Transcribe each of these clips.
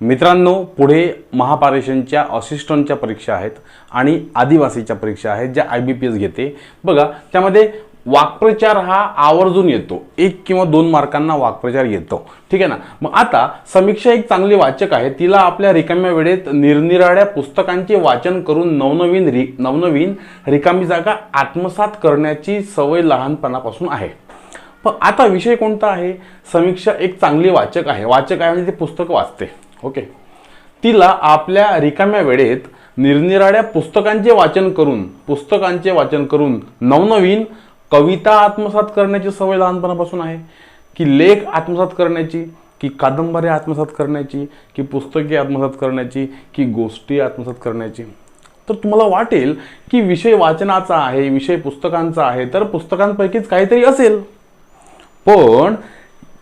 मित्रांनो पुढे महापारेषणच्या असिस्टंटच्या परीक्षा आहेत आणि आदिवासीच्या परीक्षा आहेत ज्या आय बी पी एस घेते. बघा त्यामध्ये वाक्प्रचार हा आवर्जून येतो. एक किंवा दोन मार्कांना वाक्प्रचार येतो. ठीक आहे ना? मग आता समीक्षा एक चांगली वाचक आहे. तिला आपल्या रिकाम्या वेळेत निरनिराळ्या पुस्तकांचे वाचन करून नवनवीन रि नवनवीन रिकामी जागा आत्मसात करण्याची सवय लहानपणापासून आहे. पण आता विषय कोणता आहे? समीक्षा एक चांगली वाचक आहे. वाचक आहे म्हणजे ते पुस्तक वाचते. ओके. तिला आपल्या रिकाम्या वेळेत निरनिराळ्या पुस्तकांचे वाचन करून पुस्तकांचे वाचन करून नवनवीन कविता आत्मसात करण्याची सवय लहानपणापासून आहे? की लेख आत्मसात करण्याची? की कादंबऱ्या आत्मसात करण्याची? की पुस्तके आत्मसात करण्याची? की गोष्टी आत्मसात करण्याची? तर तुम्हाला वाटेल की विषय वाचनाचा आहे विषय पुस्तकांचा आहे तर पुस्तकांपैकीच काहीतरी असेल. पण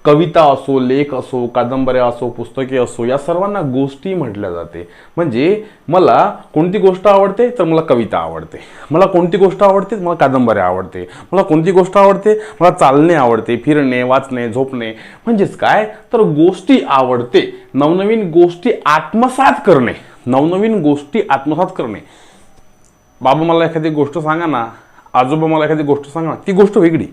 कविता असो लेख असो कादंबऱ्या असो पुस्तके असो या सर्वांना गोष्टी म्हटल्या जाते. म्हणजे मला कोणती गोष्ट आवडते तर मला कविता आवडते. मला कोणती गोष्ट आवडते मला कादंबऱ्या आवडते. मला कोणती गोष्ट आवडते मला चालणे आवडते फिरणे वाचणे झोपणे. म्हणजेच काय? तर गोष्टी आवडते. नवनवीन गोष्टी आत्मसात करणे. नवनवीन गोष्टी आत्मसात करणे. बाबा मला एखादी गोष्ट सांगा ना. आजोबा मला एखादी गोष्ट सांगा ना. ती गोष्ट वेगळी.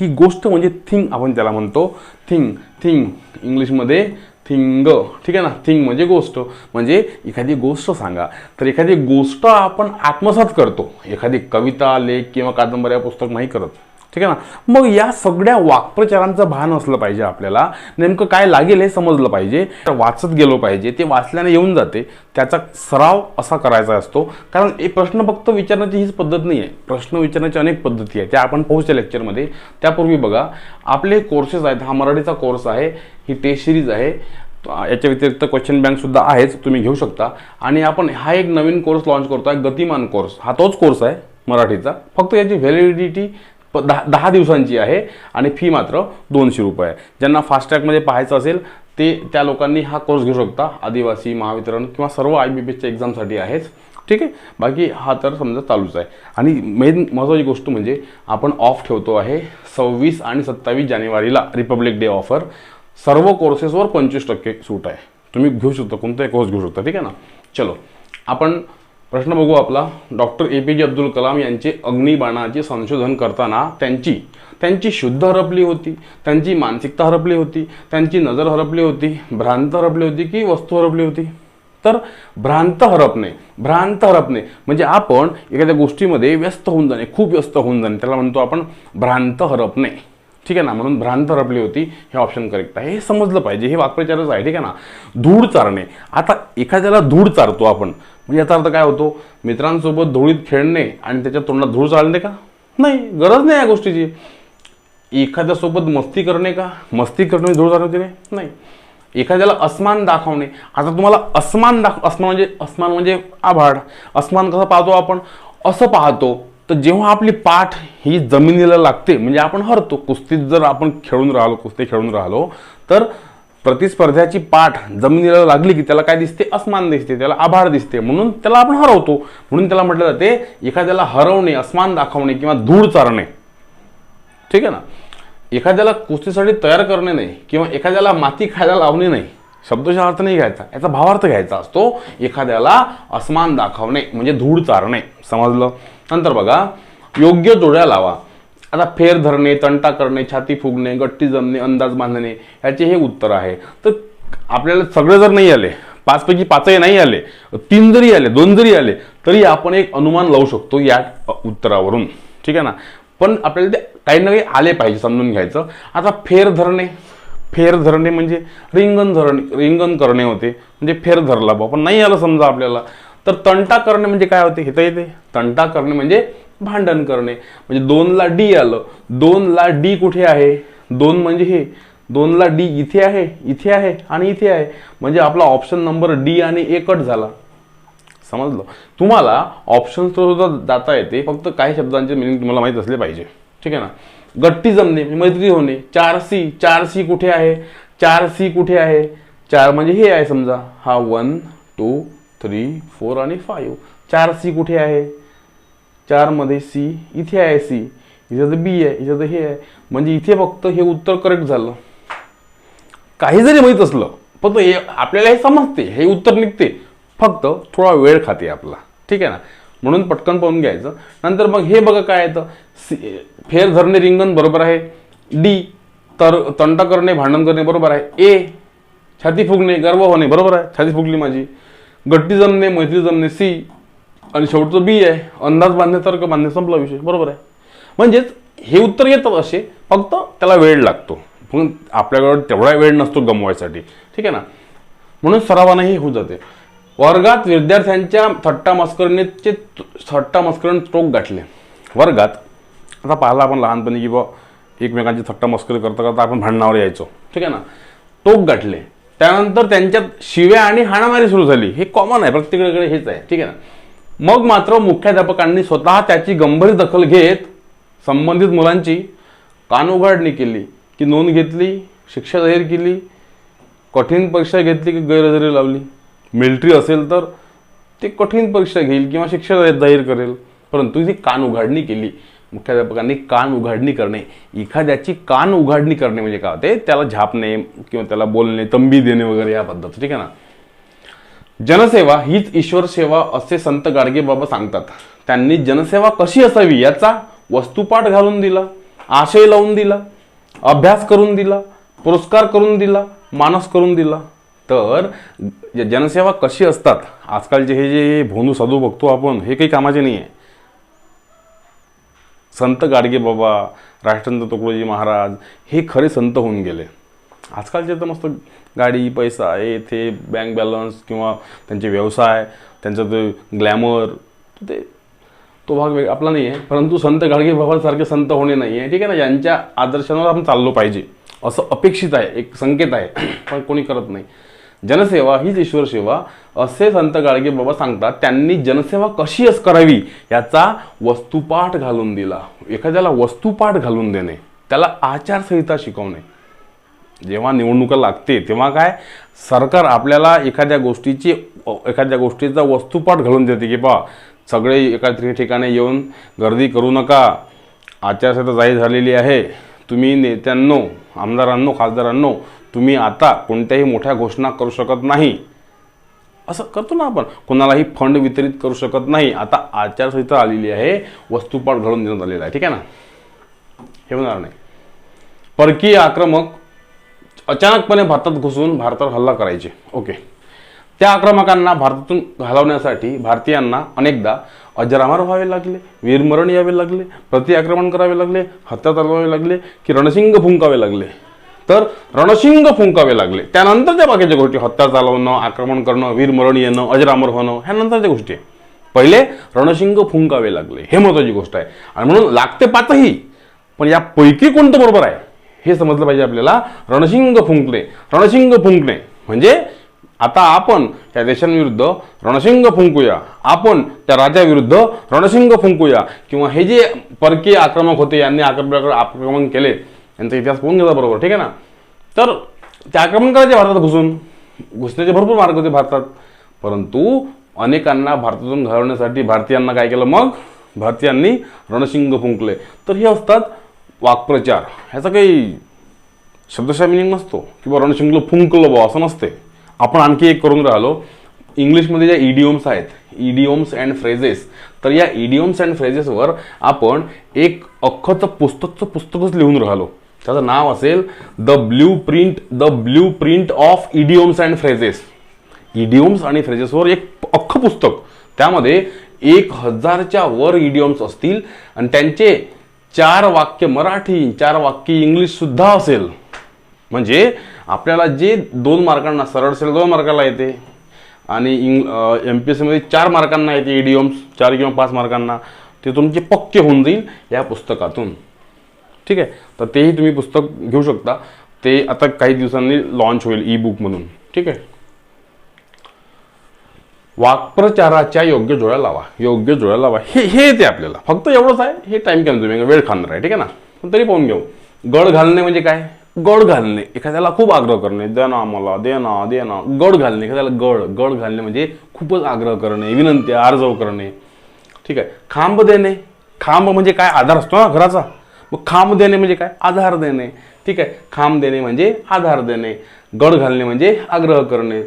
ही गोष्ट म्हणजे थिंग आपण त्याला म्हणतो. Thing thing. इंग्लिशमध्ये थिंग. ठीक आहे ना? थिंग म्हणजे गोष्ट. म्हणजे एखादी गोष्ट सांगा. तर एखादी गोष्ट आपण आत्मसात करतो. एखादी कविता लेख किंवा कादंबऱ्या पुस्तक नाही करत. ठीक आहे ना? मग या सगळ्या वाक्प्रचारांचं भान असलं पाहिजे आपल्याला. नेमकं काय लागेल हे समजलं पाहिजे. वाचत गेलो पाहिजे. ते वाचल्याने येऊन जाते. त्याचा सराव असा करायचा असतो. कारण हे प्रश्न फक्त विचारण्याची हीच पद्धत नाही आहे प्रश्न विचारण्याची अनेक पद्धती आहे त्या आपण पोहोचच्या लेक्चरमध्ये त्यापूर्वी बघा आपले कोर्सेस आहेत. हा मराठीचा कोर्स आहे. ही टेस्ट सिरीज आहे. याच्या व्यतिरिक्त क्वेश्चन बँकसुद्धा आहेच. तुम्ही घेऊ शकता. आणि आपण हा एक नवीन कोर्स लॉन्च करतो आहे गतिमान कोर्स हा तोच कोर्स आहे मराठीचा. फक्त याची व्हॅलिडिटी प दहा दहा दिवसांची आहे आणि फी मात्र दोनशे रुपये आहे. ज्यांना फास्टॅगमध्ये पाहायचं असेल ते त्या लोकांनी हा कोर्स घेऊ शकता. आदिवासी महावितरण किंवा सर्व आय बी पी एसच्या एक्झामसाठी आहेच. ठीक आहे? बाकी हा तर समजा चालूच आहे. आणि मेन महत्त्वाची गोष्ट म्हणजे आपण ऑफ ठेवतो आहे सव्वीस आणि सत्तावीस जानेवारीला रिपब्लिक डे ऑफर सर्व कोर्सेसवर पंचवीस टक्के सूट आहे. तुम्ही घेऊ शकता कोणताही कोर्स घेऊ शकता. ठीक आहे ना? चलो. आपण प्रश्न बघू आपला. डॉक्टर ए पी जे अब्दुल कलाम यांचे अग्निबाणाचे संशोधन करताना त्यांची त्यांची शुद्ध हरपली होती त्यांची मानसिकता हरपली होती त्यांची नजर हरपली होती भ्रांत हरपली होती की वस्तू हरपली होती? तर भ्रांत हरपणे भ्रांत हरपणे. म्हणजे आपण एखाद्या गोष्टीमध्ये व्यस्त होऊन जाणे खूप व्यस्त होऊन जाणे. त्याला म्हणतो आपण भ्रांत हरपणे. ठीक आहे ना? म्हणून भ्रांत हरपली होती हे ऑप्शन करेक्ट आहे. हे समजलं पाहिजे. हे वाक्प्रचारच आहे ठीक आहे ना? धूळ चारणे. आता एखाद्याला धूळ चारतो आपण. म्हणजे याचा अर्थ काय होतो? मित्रांसोबत धुळीत खेळणे आणि त्याच्या तोंडात धूळ चालणे का? नाही. गरज नाही या गोष्टीची. एखाद्यासोबत मस्ती करणे का? मस्ती करणे धूळ चालवते नाही. एखाद्याला अस्मान दाखवणे. आता तुम्हाला अस्मान दाख अस्मान म्हणजे अस्मान म्हणजे आभाड. अस्मान कसं पाहतो आपण? असं पाहतो. तर जेव्हा आपली पाठ ही जमिनीला लागते म्हणजे आपण हरतो कुस्तीत जर आपण खेळून राहिलो कुस्ती खेळून राहिलो तर प्रतिस्पर्ध्याची पाठ जमिनीला लागली की त्याला काय दिसते? अस्मान दिसते त्याला आभार दिसते. म्हणून त्याला आपण हरवतो. म्हणून त्याला म्हटलं जाते एखाद्याला हरवणे अस्मान दाखवणे किंवा धूळ चारणे. ठीक आहे ना? एखाद्याला कुस्तीसाठी तयार करणे नाही किंवा एखाद्याला माती खायला लावणे नाही शब्दशः अर्थ नाही घ्यायचा. याचा भावार्थ घ्यायचा असतो एखाद्याला अस्मान दाखवणे म्हणजे धूळ चारणे. समजलं? नंतर बघा योग्य जोड्या लावा. आता फेर धरणे तंटा करणे छाती फुगणे गट्टी जमणे अंदाज बांधणे ह्याचे हे उत्तर आहे. तर आपल्याला सगळे जर नाही आले पाचपैकी पाचही नाही आले तीन जरी आले दोन जरी आले तरी आपण एक अनुमान लावू शकतो या उत्तरावरून. ठीक आहे ना? पण आपल्याला ते काही ना काही आले पाहिजे समजून घ्यायचं. आता फेर धरणे. फेर धरणे म्हणजे रिंगण धरणे रिंगण करणे होते. म्हणजे फेर धरला बा पण नाही आलं समजा आपल्याला. तर तंटा करणे म्हणजे काय होते? हे तर येते. तंटा करणे म्हणजे भांडण करणे. म्हणजे दोनला डी आलं. दोनला डी कुठे आहे? दोन म्हणजे हे. दोनला डी इथे आहे इथे आहे आणि इथे आहे. म्हणजे आपला ऑप्शन नंबर डी आणि ए कट झाला. समजलं? तुम्हाला ऑप्शन सुद्धा जाता येते. फक्त काही शब्दांचे मिनिंग तुम्हाला माहीत असले पाहिजे. ठीक आहे ना? गट्टी जमणे मैत्री होणे. चार सी चार सी कुठे आहे? चार सी कुठे आहे? चार म्हणजे हे आहे समजा. हा वन टू थ्री फोर आणि फाईव्ह चार सी कुठे आहे? चारमध्ये सी इथे आहे सी इथे तर बी आहे इथे तर हे आहे. म्हणजे इथे फक्त हे उत्तर करेक्ट झालं. काही जरी माहीत असलं फक्त हे आपल्याला हे समजते हे उत्तर निघते. फक्त थोडा वेळ खाते आपला. ठीक आहे ना? म्हणून पटकन पाहून घ्यायचं. नंतर मग हे बघा काय येतं. सी- फेर धरणे रिंगण बरोबर आहे. डी तर तंटा करणे भांडण करणे बरोबर आहे. ए छाती फुगणे गर्व होणे बरोबर आहे. छाती फुगली माझी. गट्टी जमणे मैत्री जमणे सी आणि शेवटचं बी आहे. अंदाज बांधण्यासारखं बांधणे संपला विषय. बरोबर आहे. म्हणजेच हे उत्तर येतात असे फक्त त्याला वेळ लागतो. पण आपल्याकडे तेवढा वेळ नसतो गमवायसाठी. ठीक आहे ना? म्हणून सरावानंही होऊन जाते. वर्गात विद्यार्थ्यांच्या थट्टा मस्करणीचे थट्टा मस्करण टोक गाठले. वर्गात आता पाहिला आपण लहानपणी की बा एकमेकांची थट्टा मस्करी करता करता आपण भांडणावर यायचो. ठीक आहे ना? टोक गाठले. त्यानंतर त्यांच्यात शिव्या आणि हाणामारी सुरू झाली. हे कॉमन आहे प्रत्येकाकडे हेच आहे. ठीक आहे ना? मग मात्र मुख्याध्यापकांनी स्वतः त्याची गंभीर दखल घेत संबंधित मुलांची कानउघाडणी केली की नोंद घेतली शिक्षा जाहीर केली कठीण परीक्षा घेतली की गैरहजेरी लावली. मिलिटरी असेल तर ते कठीण परीक्षा घेईल किंवा शिक्षा जाहीर करेल. परंतु ती कान उघाडणी केली. मुख्याध्यापकांनी कान उघाडणी करणे. एखाद्याची कान उघाडणी करणे म्हणजे काय होते? त्याला झापणे किंवा त्याला बोलणे तंबी देणे वगैरे या पद्धत ठीक आहे ना? जनसेवा हीच ईश्वर सेवा असे संत गाडगे बाबा सांगतात. त्यांनी जनसेवा कशी असावी याचा वस्तुपाठ घालून दिला आशय लावून दिला अभ्यास करून दिला पुरस्कार करून दिला मानस करून दिला. तर जनसेवा कशी असतात? आजकालचे हे जे भोंदू साधू बघतो आपण हे काही कामाचे नाही आहे संत गाडगे बाबा राष्ट्रसंत तुकडोजी महाराज हे खरे संत होऊन गेले. आजकालचे तर मस्त गाडी पैसा हे ते बँक बॅलन्स किंवा त्यांचे व्यवसाय त्यांचं ते ग्लॅमर ते तो भाग वेग आपला नाही आहे परंतु संत गाडगेबाबासारखे संत होणे नाही आहे ठीक आहे ना? यांच्या आदर्शांवर आपण चाललो पाहिजे. असं अपेक्षित आहे. एक संकेत आहे. पण कोणी करत नाही. जनसेवा हीच ईश्वर सेवा असे संत गाडगे बाबा सांगतात त्यांनी जनसेवा कशी अस करावी? याचा वस्तुपाठ घालून दिला. एखाद्याला वस्तुपाठ घालून देणे त्याला आचारसंहिता शिकवणे. जेव्हा निवडणुका लागते तेव्हा काय? सरकार आपल्याला एखाद्या गोष्टीची एखाद्या गोष्टीचा वस्तुपाठ घालून देते की बा सगळे एका ठिकाणी येऊन गर्दी करू नका आचारसंहिता जाहीर झालेली आहे तुम्ही नेत्यांनो आमदारांनो खासदारांनो तुम्ही आता कोणत्याही मोठ्या घोषणा करू शकत नाही. असं करतो ना आपण. कोणालाही फंड वितरित करू शकत नाही. आता आचारसंहिता आलेली आहे. वस्तुपाठ घडून देण्यात आलेला आहे. ठीक आहे ना? हे होणार नाही. परकीय आक्रमक अचानकपणे भारतात घुसून भारतावर हल्ला करायचे. ओके. त्या आक्रमकांना भारतातून घालवण्यासाठी भारतीयांना अनेकदा अजरामर व्हावे लागले वीरमरण यावे लागले प्रतिआक्रमण करावे लागले हत्या चालवावे लागले की रणसिंग फुंकावे लागले. तर रणशिंग फुंकावे लागले. त्यानंतरच्या बाकीच्या गोष्टी हत्या चालवणं आक्रमण करणं वीरमरण येणं अजरामर होणं ह्या नंतरच्या गोष्टी. आहे पहिले रणशिंग फुंकावे लागले. हे महत्वाची गोष्ट आहे. आणि म्हणून लागते पाचही पण यापैकी कोणतं बरोबर आहे? हे समजलं पाहिजे आपल्याला. रणशिंग फुंकणे. रणशिंग फुंकणे. म्हणजे आता आपण त्या देशांविरुद्ध रणशिंग फुंकूया. आपण त्या राजाविरुद्ध रणशिंग फुंकूया. किंवा हे जे परकीय आक्रमक होते यांनी आक्रमण आक्रमण केले यांचा इतिहास पाहून गेला बरोबर ठीक आहे ना? तर ते आक्रमण करायचे भारतात घुसून घुसण्याचे भरपूर मार्ग होते भारतात. परंतु अनेकांना भारतातून घालवण्यासाठी भारतीयांना काय केलं? मग भारतीयांनी रणशिंग फुंकले. तर हे असतात वाक्प्रचार. ह्याचा काही शब्दशा मिनिंग नसतो. किंवा रणशिंगलं फुंकलं बा असं नसते. आपण आणखी एक करून राहिलो. इंग्लिशमध्ये ज्या इडिओम्स आहेत इडिओम्स अँड फ्रेजेस तर या इडिओम्स अँड फ्रेजेसवर आपण एक अख्खचं पुस्तकचं पुस्तकच लिहून राहिलो. त्याचं नाव असेल the blueprint the blueprint of idioms and phrases idioms आणि फ्रेजेसवर एक अख्खं पुस्तक. त्यामध्ये एक हजारच्या वर इडिओम्स असतील आणि त्यांचे चार वाक्य मराठी चार वाक्य इंग्लिश सुद्धा असेल. म्हणजे आपल्याला जे दोन मार्कांना सरळ सरळ दोन मार्काला येते. आणि इंग एम पी एस सीमध्ये चार मार्कांना येते इडिओम्स चार किंवा पाच मार्कांना. ते तुमचे पक्के होऊन जाईल या पुस्तकातून. ठीक आहे? तर तेही तुम्ही पुस्तक घेऊ शकता. ते आता काही दिवसांनी लॉन्च होईल ई बुक म्हणून. ठीक आहे? वाक्प्रचाराच्या योग्य जोड्या लावा. योग्य जोड्या लावा. हे हे येते आपल्याला. फक्त एवढंच आहे हे टाईम केलं तुम्ही वेळ खाणार आहे ठीक आहे ना? पण तरी पाहून घेऊ. गड घालणे म्हणजे काय? गड घालणे. एखाद्याला खूप आग्रह करणे. द्या ना आम्हाला दे ना दे ना. गड घालणे. एखाद्याला गड गड घालणे म्हणजे खूपच आग्रह करणे विनंती आर्जव करणे. ठीक आहे? खांब देणे. खांब म्हणजे काय? आधार असतो ना घराचा. मग खांब देणे म्हणजे काय? आधार देणे. ठीक आहे? खांब देणे म्हणजे आधार देणे. गड घालणे म्हणजे आग्रह करणे.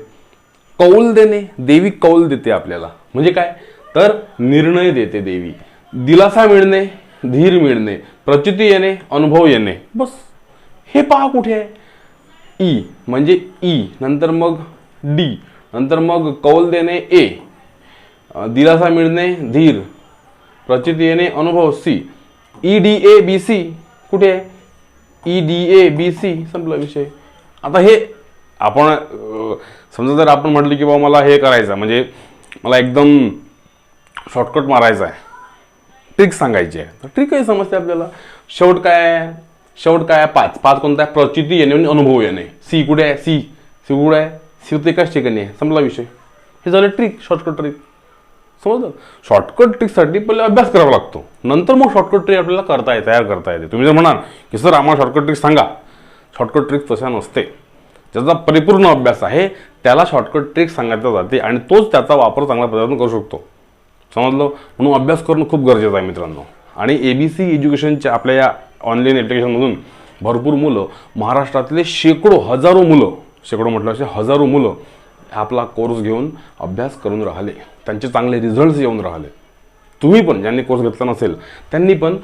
कौल देणे. देवी कौल देते आपल्याला. म्हणजे काय? तर निर्णय देते देवी. दिलासा मिळणे धीर मिळणे प्रचिती येणे अनुभव येणे. बस. हे पहा कुठे आहे? ई म्हणजे ई. नंतर मग डी. नंतर मग कौल देणे ए. दिलासा मिळणे धीर. प्रचिती येणे अनुभव C. E D A B C कुठे? आहे E D A B C संपला विषय. आता हे आपण समजा जर आपण म्हटलं की बाबा मला हे करायचं म्हणजे मला एकदम शॉर्टकट मारायचा आहे. ट्रिक सांगायची आहे. तर ट्रिकही समजते आपल्याला. शेवट काय आहे? शेवट काय आहे? पाच. पाच कोणता आहे प्रचिती येणे म्हणजे अनुभव येणे. सी कुठे आहे? सी. सी कुठे आहे? सी तर एकाच ठिकाणी आहे? संपला विषय. हे झालं ट्रिक शॉर्टकट ट्रिक समजलं? शॉर्टकट ट्रिकसाठी पहिले अभ्यास करावा लागतो. नंतर मग शॉर्टकट ट्रिक आपल्याला करता येते तयार करता येते. तुम्ही जर म्हणाल की सर आम्हाला शॉर्टकट ट्रिक सांगा. शॉर्टकट ट्रिक तशा नसते. ज्याचा परिपूर्ण अभ्यास आहे त्याला शॉर्टकट ट्रिक सांगितलं जाते आणि तोच त्याचा वापर चांगल्या पद्धतीने करू शकतो. समजलं? म्हणून अभ्यास करणं खूप गरजेचं आहे मित्रांनो. आणि ए बी सी एज्युकेशनच्या आपल्या या ऑनलाईन एप्लिकेशनमधून भरपूर मुलं महाराष्ट्रातले शेकडो हजारो मुलं शेकडो म्हटलं असे हजारो मुलं आपला कोर्स घेऊन अभ्यास करून राहिले. त्यांचे चांगले रिझल्ट्स येऊन राहिले. तुम्ही पण ज्यांनी कोर्स घेतला नसेल त्यांनी पण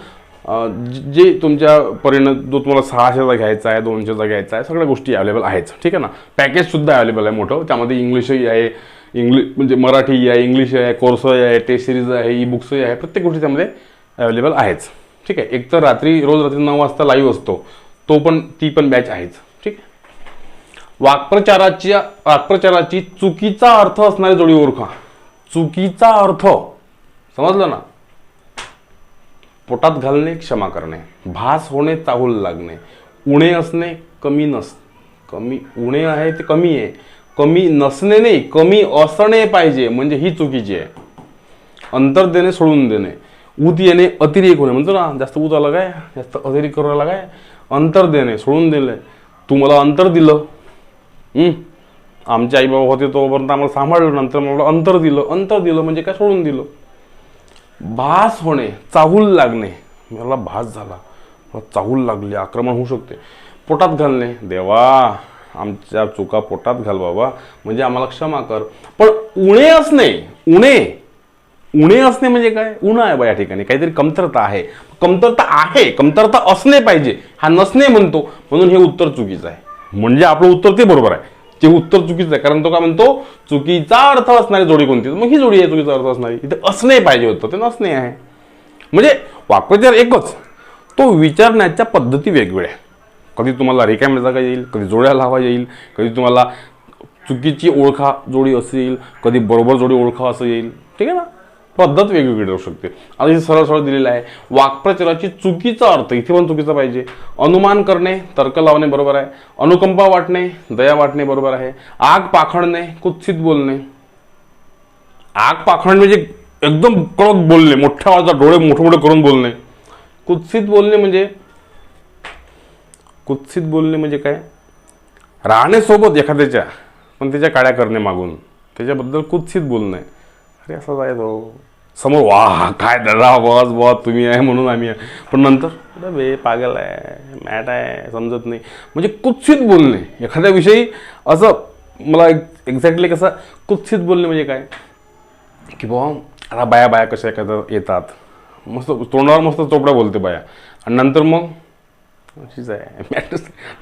जे तुमच्या परीनं जो तुम्हाला सहाशेचा घ्यायचा आहे दोनशेचा घ्यायचा आहे सगळ्या गोष्टी अवेलेबल आहेच. ठीक आहे ना? पॅकेजसुद्धा अवेलेबल आहे मोठं. त्यामध्ये इंग्लिशही आहे इंग्लिश म्हणजे मराठी आहे इंग्लिश आहे कोर्सही आहे टेस्ट सिरीज आहे ई बुक्सही आहे प्रत्येक गोष्टी त्यामध्ये अवेलेबल आहेच. ठीक आहे? एक तर रात्री रोज रात्री नऊ वाजता लाईव्ह असतो. तो पण ती पण बॅच आहेच. वाक्प्रचाराची वाक्प्रचाराची चुकीचा अर्थ असणारी जोडी ओळखा. चुकीचा अर्थ. समजलं ना? पोटात घालणे क्षमा करणे. भास होणे चाहूल लागणे. उणे असणे कमी नस कमी उणे आहे ते कमी आहे. कमी नसणे नाही कमी असणे पाहिजे. म्हणजे ही चुकीची आहे. अंतर देणे सोडून देणे. ऊत येणे अतिरेक होणे. म्हणतो ना जास्त ऊत आला काय? जास्त अतिरेक करायला काय? अंतर देणे सोडून दिले तू मला अंतर दिलं. आमचे आई बाबा होते तोपर्यंत आम्हाला सांभाळलं नंतर मला अंतर दिलं. अंतर दिलं म्हणजे काय सोडून दिलं? भास होणे चाहूल लागणे मला भास झाला. मला चाहूल लागली आक्रमण होऊ शकते. पोटात घालणे. देवा आमच्या चुका पोटात घाल बाबा. म्हणजे आम्हाला क्षमा कर. पण उणे असणे उणे. उणे असणे म्हणजे काय? उणं आहे बा या ठिकाणी. काहीतरी कमतरता आहे. कमतरता आहे. कमतरता असणे पाहिजे. हा नसणे म्हणतो. म्हणून हे उत्तर चुकीचं आहे. म्हणजे आपलं उत्तर ते बरोबर आहे. ते उत्तर चुकीचं आहे. कारण तो काय म्हणतो चुकीचा अर्थ असणारी जोडी कोणती? मग ही जोडी आहे चुकीचा अर्थ असणारी. इथं असणे पाहिजे होतं ते नसणे आहे. म्हणजे वाक्प्रचार एकच. तो विचारण्याच्या पद्धती वेगवेगळ्या कधी तुम्हाला रिकाम्या जागा येईल कधी जोड्या लावा येईल कधी तुम्हाला चुकीची ओळखा जोडी असेल कधी बरोबर जोडी ओळखा असं येईल. ठीक आहे ना? पद्धत वेगवेगळी राहू शकते. आता इथे सरळ सरळ दिलेलं आहे वाक्प्रचाराची चुकीचा अर्थ इथे पण चुकीचा पाहिजे. अनुमान करणे तर्क लावणे बरोबर आहे. अनुकंपा वाटणे दया वाटणे बरोबर आहे. आग पाखडणे कुत्सित बोलणे. आग पाखडणे म्हणजे एकदम कडक बोलणे मोठ्या आवाजात डोळे मोठे मोठे करून बोलणे. कुत्सित बोलणे म्हणजे कुत्सित बोलणे म्हणजे काय? राहणे सोबत एखाद्याच्या पण त्याच्या काळ्या करणे मागून. त्याच्याबद्दल कुत्सित बोलणे. अरे असं आहे तो समोर वा काय दादा बॉस बॉस तुम्ही आहे म्हणून आम्ही आहे. पण नंतर? बे पागल आहे मॅट आहे समजत नाही. म्हणजे कुत्सित बोलणे. एखाद्याविषयी असं मला एक्झॅक्टली कसं कुत्सित बोलणे म्हणजे काय? की बुवा आता बाया बाया कशा एखाद्या येतात. मस्त तोंडावर मस्त चोपड्या बोलते बाया. आणि नंतर मग? अशीच आहे.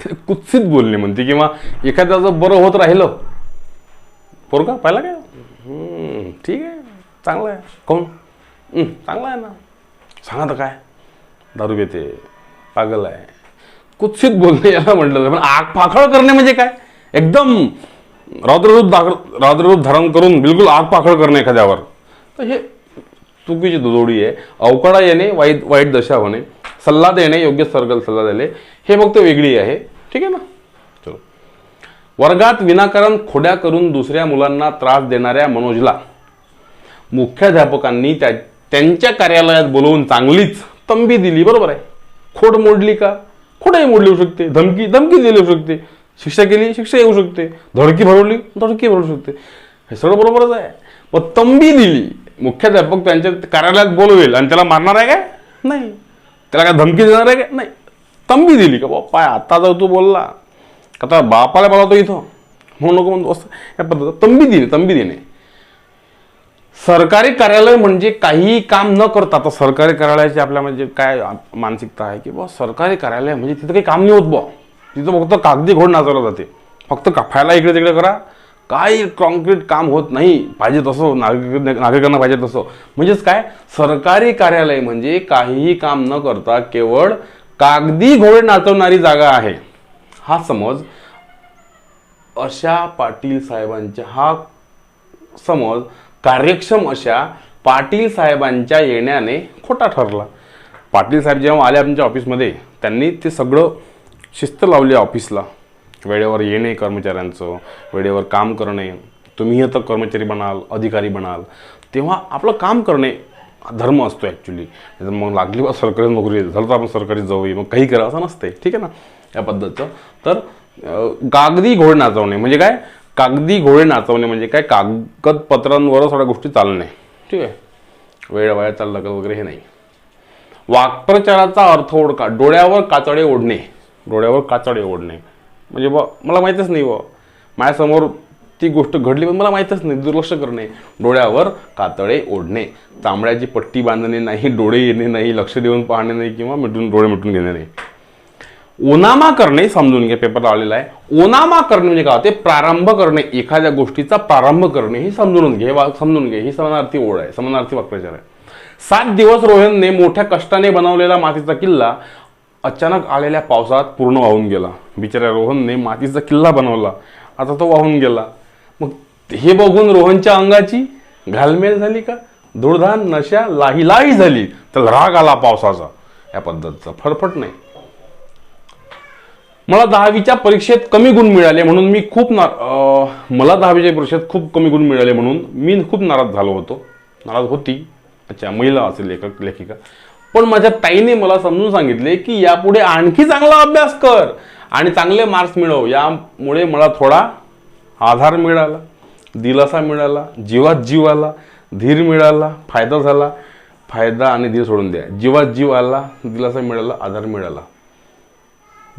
ते कुत्सित बोलणे म्हणते. किंवा एखाद्याचं बरं होत राहिलं. पोरगा पाहिला काय? ठीक आहे. चांगलं आहे. कोण? चांगलं आहे ना. सांगा तर काय? दारू घेते पागल आहे. कुत्सित बोलणे याला म्हटलं पण आग पाखळ करणे म्हणजे काय? एकदम रौद्ररूप दाखल रौद्ररूप धारण करून बिलकुल आग पाखळ करणे एखाद्यावर. तर हे चुकीची दुजोडी आहे. अवकाळा येणे वाईट वाईट दशा होणे. सल्ला देणे योग्य सर्कल सल्ला देणे हे फक्त वेगळी आहे. ठीक आहे ना? चलो. वर्गात विनाकारण खोड्या करून दुसऱ्या मुलांना त्रास देणाऱ्या मनोजला मुख्याध्यापकांनी त्या त्यांच्या कार्यालयात बोलवून चांगलीच तंबी दिली बरोबर आहे. खोड मोडली का? खोडही मोडली होऊ शकते. धमकी धमकी दिली होऊ शकते. शिक्षा केली शिक्षा येऊ शकते. धडकी भरवली धडकी भरू शकते. हे सगळं बरोबरच आहे. मग तंबी दिली. मुख्याध्यापक त्यांच्या कार्यालयात बोलवेल आणि त्याला मारणार आहे काय? नाही. त्याला काय धमकी देणार आहे का नाही. तंबी दिली का बाबा पाय आता जर तू बोलला. का आता बापाला बोलावतो इथं. म्हणून नको म्हणतो. असं या पद्धत तंबी दिली तंबी देणे. सरकारी कार्यालय म्हणजे काहीही काम न करता आता सरकारी कार्यालयाची आपल्या म्हणजे काय मानसिकता आहे की बा सरकारी कार्यालय म्हणजे तिथं काही काम नाही होत बा तिथं फक्त कागदी घोड नाचवलं जाते. फक्त काफायला इकडे तिकडे करा. काही कॉन्क्रीट काम होत नाही पाहिजे तसं नागरिक नागरिकांना पाहिजे तसं. म्हणजेच काय? सरकारी कार्यालय म्हणजे काहीही काम न करता केवळ कागदी घोडे नाचवणारी जागा आहे. हा समज अशा पाटील साहेबांच्या हा समज कार्यक्षम अशा पाटील साहेबांच्या येण्याने खोटा ठरला. पाटील साहेब जेव्हा आले आमच्या ऑफिसमध्ये त्यांनी ते सगळं शिस्त लावली ऑफिसला. वेळेवर येणे कर्मचाऱ्यांचं वेळेवर काम करणे. तुम्ही आता कर्मचारी बनाल अधिकारी बनाल. तेव्हा आपलं काम करणे धर्म असतो ॲक्च्युली मग लागली बा सरकारी नोकरी झालं तर आपण सरकारी जाऊया मग काही करा असं नसते ठीक आहे ना? या पद्धतीचं. तर अं, कागदी घोडे नाचवणे. म्हणजे काय? कागदी घोडे नाचवणे म्हणजे काय? कागदपत्रांवर सगळ्या गोष्टी चालणे. ठीक आहे? वेळ वाया चाललं का वगैरे हे नाही. वाक्प्रचाराचा अर्थ ओढका डोळ्यावर काचडे ओढणे. डोळ्यावर काचडे ओढणे. म्हणजे बा मला माहीतच नाही व माझ्यासमोर ती गोष्ट घडली पण मला माहीतच नाही दुर्लक्ष करणे. डोळ्यावर कातडे ओढणे. तांबड्याची पट्टी बांधणे नाही डोळे येणे नाही लक्ष देऊन पाहणे नाही किंवा मिटून डोळे मिटून घेणे नाही. ओनामा करणे समजून घ्या पेपर आलेला आहे. ओनामा करणे म्हणजे काय ते प्रारंभ करणे. एखाद्या गोष्टीचा प्रारंभ करणे हे समजून घे वा- समजून घे. ही समानार्थी ओढ आहे समानार्थी वाक्प्रचार आहे. सात दिवस रोहनने मोठ्या कष्टाने बनवलेला मातीचा किल्ला अचानक आलेल्या पावसात पूर्ण वाहून गेला. बिचाऱ्या रोहनने मातीचा किल्ला बनवला. आता तो वाहून गेला. मग हे बघून रोहनच्या अंगाची घालमेल झाली का? धुळधान नशा लाही लाही झाली. तर राग आला पावसाचा. या पद्धतीचा. फरफट नाही. मला दहावीच्या परीक्षेत कमी गुण मिळाले म्हणून मी खूप ना मला दहावीच्या परीक्षेत खूप कमी गुण मिळाले म्हणून मी खूप नाराज झालो होतो. नाराज होती. अच्छा महिला असेल लेखक लेखिका. पण माझ्या ताईने मला समजून सांगितले की यापुढे आणखी चांगला अभ्यास कर आणि चांगले मार्क्स मिळव. यामुळे मला थोडा आधार मिळाला दिलासा मिळाला जीवात जीव आला धीर मिळाला फायदा झाला. फायदा आणि धीर सोडून द्या. जीवात जीव आला दिलासा मिळाला आधार मिळाला.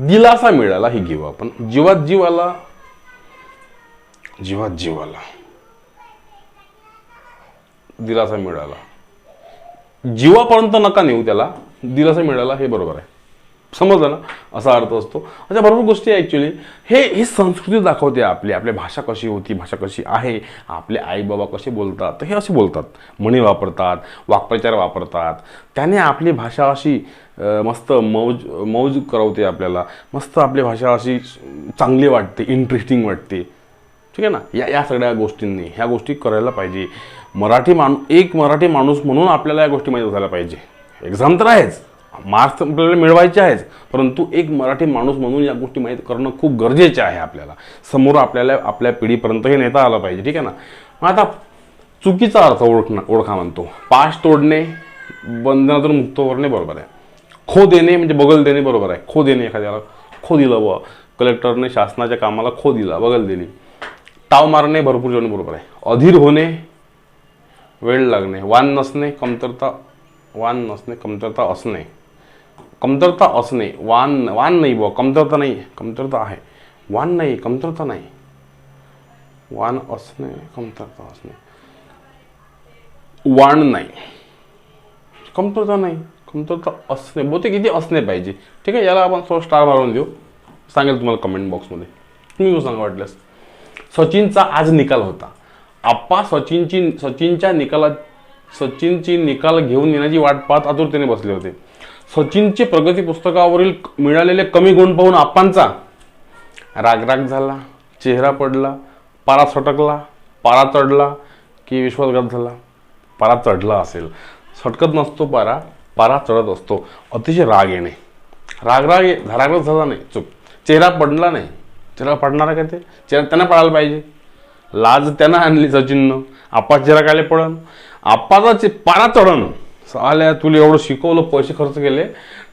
दिलासा मिळाला हे घेऊ आपण. जीवात जीव आला जीवात जीव आला दिलासा मिळाला. जीवापर्यंत नका नेऊ त्याला. दिलासा मिळाला हे बरोबर आहे. समजलं ना? असा अर्थ असतो. अशा भरपूर गोष्टी आहे ॲक्च्युली हे ही संस्कृती दाखवते आपली. आपली भाषा कशी होती भाषा कशी आहे आपले आई बाबा कसे बोलतात तर हे असे बोलतात. म्हणी वापरतात वाक्प्रचार वापरतात. त्याने आपली भाषा अशी मस्त मौज मौज करवते आपल्याला. मस्त आपली भाषा अशी चांगली वाटते इंटरेस्टिंग वाटते. ठीक आहे ना? या या सगळ्या गोष्टींनी ह्या गोष्टी करायला पाहिजे. मराठी माणू एक मराठी माणूस म्हणून आपल्याला या गोष्टी माहीत असायला पाहिजे. एक्झाम तर आहेच. मार्क्स आपल्याला मिळवायचे आहेच परंतु एक मराठी माणूस म्हणून या गोष्टी माहीत करणं खूप गरजेचे आहे आपल्याला. समोर आपल्याला आपल्या पिढीपर्यंत हे नेता आलं पाहिजे ठीक आहे ना? मग आता चुकीचा अर्थ ओळखणं ओळखा म्हणतो. पाश तोडणे बंधनातून मुक्त करणे बरोबर आहे. खो देणे म्हणजे बगल देणे बरोबर आहे. खो देणे एखाद्याला खो दिलं व कलेक्टरने शासनाच्या कामाला खो दिला बगल दिली ताव मारणे भरपूर जेवण बरोबर आहे. अधीर होणे वेळ लागणे. वान नसणे कमतरता वान नसणे कमतरता असणे. कमतरता असणे वान वान नाही बुवा. कमतरता नाही. कमतरता आहे. वान नाही कमतरता नाही. वान असणे कमतरता असणे वाण नाही. कमतरता नाही. कमतरता असणे बहुतेक किती असणे पाहिजे. ठीक आहे याला आपण थोडं स्टार मारून देऊ. सांगेल तुम्हाला कमेंट बॉक्समध्ये तुम्ही सांगा वाटल्यास. सचिनचा आज निकाल होता. आप्पा सचिनची सचिनच्या निकाला सचिनची निकाल घेऊन येण्याची वाट पाहत आतुरतेने बसले होते. सचिनचे प्रगती पुस्तकावरील मिळालेले कमी गुण पाहून आप्पांचा रागराग झाला चेहरा पडला पारा सटकला पारा चढला की विश्वासघात झाला. पारा चढला असेल. सटकत नसतो पारा पारा चढत असतो. अतिशय राग येणे. राग राग ये- रागराग झाला नाही. चूक चेहरा पडला नाही. चेहरा पडणारा काय ते? चेहरा त्यांना पडायला पाहिजे. लाज त्यांना आणली सचिननं. आप्पा चेहरा कायले पडन आप्पाचा चे- पारा चढणं आल्या तुला एवढं शिकवलं पैसे खर्च केले.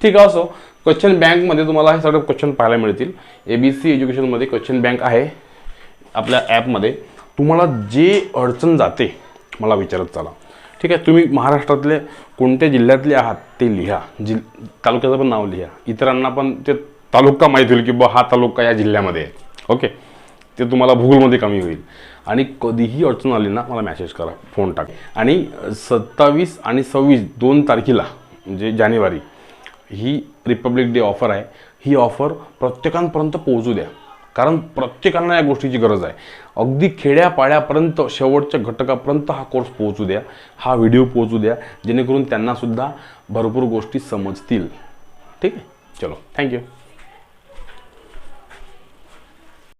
ठीक आहे असो. क्वेश्चन बँकमध्ये तुम्हाला हे सगळे क्वेश्चन पाहायला मिळतील. ए बी सी एज्युकेशनमध्ये क्वेश्चन बँक आहे आपल्या ॲपमध्ये तुम्हाला जे अडचण जाते मला विचारत चला. ठीक आहे तुम्ही महाराष्ट्रातले कोणत्या जिल्ह्यातले आहात ते लिहा. जिल तालुक्याचं पण नाव लिहा. इतरांना पण ते तालुका माहीत होईल की बा हा तालुका या जिल्ह्यामध्ये आहे. ओके ते तुम्हाला भूगोलमध्ये कमी होईल. आणि कधीही अडचण आली ना मला मॅसेज करा फोन टाक. आणि सत्तावीस आणि सव्वीस दोन तारखेला म्हणजे जानेवारी ही रिपब्लिक डे ऑफर आहे. ही ऑफर प्रत्येकांपर्यंत पोहोचू द्या. कारण प्रत्येकांना या गोष्टीची गरज आहे. अगदी खेड्यापाड्यापर्यंत शेवटच्या घटकापर्यंत हा कोर्स पोहोचू द्या. हा व्हिडिओ पोहोचू द्या. जेणेकरून त्यांनासुद्धा भरपूर गोष्टी समजतील. ठीक आहे? चलो. थँक्यू